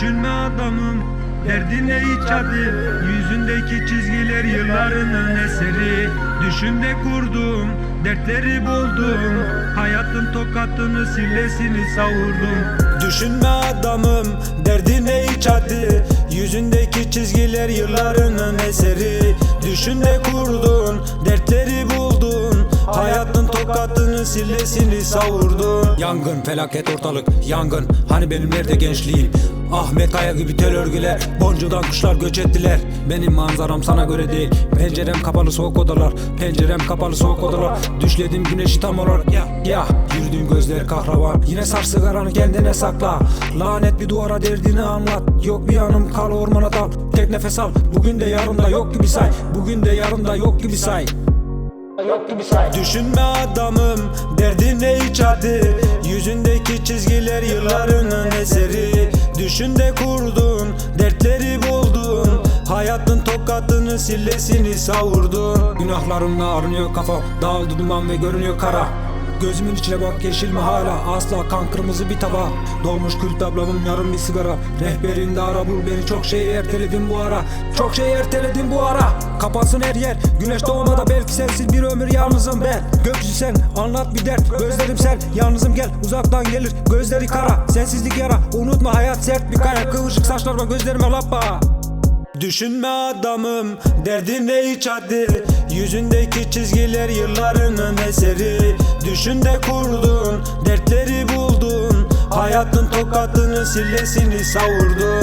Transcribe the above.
Düşünme adamım Derdine hiç adı. Yüzündeki çizgiler yıllarının eseri. Düşümde kurdum Dertleri buldum. Hayatın tokatını sillesini savurdum. Düşünme adamım Derdine hiç adı. Yüzündeki çizgiler yıllarının eseri. Düşünde kurdun Dertleri buldun. Hayatın tokatını sillesini savurdun. Yangın felaket ortalık yangın. Hani benim nerede gençliğim Ahmet Kaya gibi tel örgüler Boncudan kuşlar göç ettiler. Benim manzaram sana göre değil Pencerem kapalı soğuk odalar Pencerem kapalı soğuk odalar. Düşledim güneşi tam olarak ya ya. Yürüdüğüm gözler kahraman Yine sar sigaranı kendine sakla. Lanet bir duvara derdini anlat Yok bir yanım kal ormana dal. Tek nefes al Bugün de yarın da yok gibi say. Bugün de yarın da yok gibi say. Yok gibi say. Düşünme adamım derdine hiç adı Yüzündeki çizgiler yıllarının eseri Düşünde kurdun dertleri buldun Hayatın tokatını sillesini savurdun. Günahlarımla arınıyor kafam Dağıldı duman ve görünüyor kara Gözümün içine bak yeşil mi hala Asla kan kırmızı bir taba. Dolmuş kül tablamın yarım bir sigara. Rehberinde ara bul beni. Çok şey erteledim bu ara. Çok şey erteledim bu ara. Kapansın her yer. Güneş doğmada belki sensiz bir ömür yalnızım ben. Gökyüzü sen anlat bir dert. Gözlerim sen yalnızım gel. Uzaktan gelir Gözleri kara. Sensizlik yara. Unutma hayat sert bir kaya. Kıvırcık saçlarıma gözlerime lappa Düşünme adamım derdine hiç adı Yüzündeki çizgiler yıllarının eseri. Düşünde kurdun dertleri buldun. Hayatın tokatını sillesini savurdun